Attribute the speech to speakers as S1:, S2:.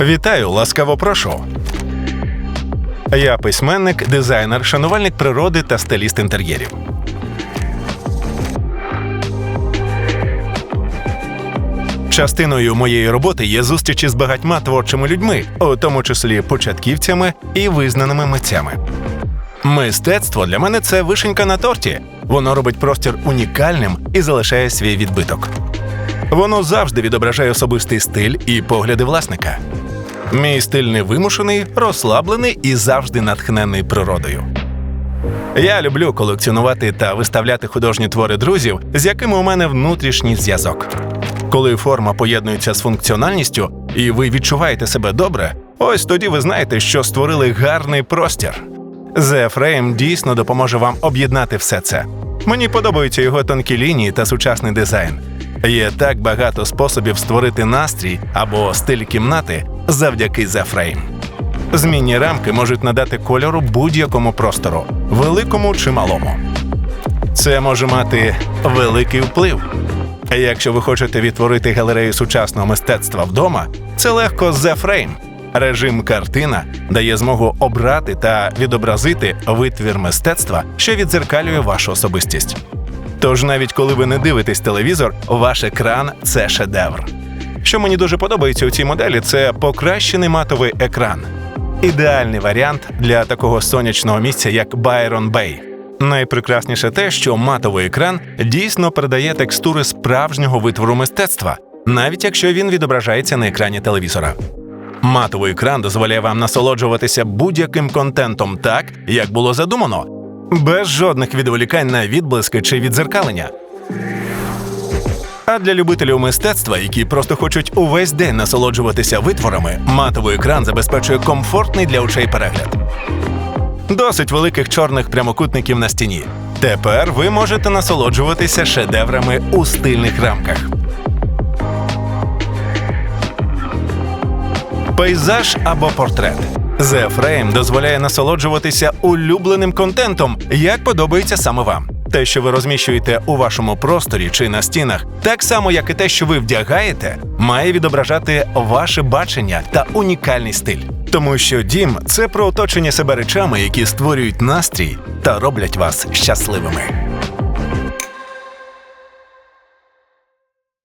S1: Вітаю, ласкаво прошу. Я письменник, дизайнер, шанувальник природи та стиліст інтер'єрів. Частиною моєї роботи є зустрічі з багатьма творчими людьми, у тому числі початківцями і визнаними митцями. Мистецтво для мене це вишенька на торті. Воно робить простір унікальним і залишає свій відбиток. Воно завжди відображає особистий стиль і погляди власника. Мій стиль невимушений, розслаблений і завжди натхнений природою. Я люблю колекціонувати та виставляти художні твори друзів, з якими у мене внутрішній зв'язок. Коли форма поєднується з функціональністю, і ви відчуваєте себе добре, ось тоді ви знаєте, що створили гарний простір. The Frame дійсно допоможе вам об'єднати все це. Мені подобаються його тонкі лінії та сучасний дизайн. Є так багато способів створити настрій або стиль кімнати завдяки Frame. Змінні рамки можуть надати кольору будь-якому простору, великому чи малому. Це може мати великий вплив. Якщо ви хочете відтворити галерею сучасного мистецтва вдома, це легко з Frame. Режим картина дає змогу обрати та відобразити витвір мистецтва, що відзеркалює вашу особистість. Тож навіть коли ви не дивитесь телевізор, ваш екран це шедевр. Що мені дуже подобається у цій моделі, це покращений матовий екран. Ідеальний варіант для такого сонячного місця, як Байрон Бей. Найпрекрасніше те, що матовий екран дійсно передає текстури справжнього витвору мистецтва, навіть якщо він відображається на екрані телевізора. Матовий екран дозволяє вам насолоджуватися будь-яким контентом так, як було задумано, без жодних відволікань на відблиски чи відзеркалення. А для любителів мистецтва, які просто хочуть увесь день насолоджуватися витворами, матовий екран забезпечує комфортний для очей перегляд. Досить великих чорних прямокутників на стіні. Тепер ви можете насолоджуватися шедеврами у стильних рамках. Пейзаж або портрет. The Frame дозволяє насолоджуватися улюбленим контентом, як подобається саме вам. Те, що ви розміщуєте у вашому просторі чи на стінах, так само як і те, що ви вдягаєте, має відображати ваше бачення та унікальний стиль. Тому що дім це про оточення себе речами, які створюють настрій та роблять вас щасливими.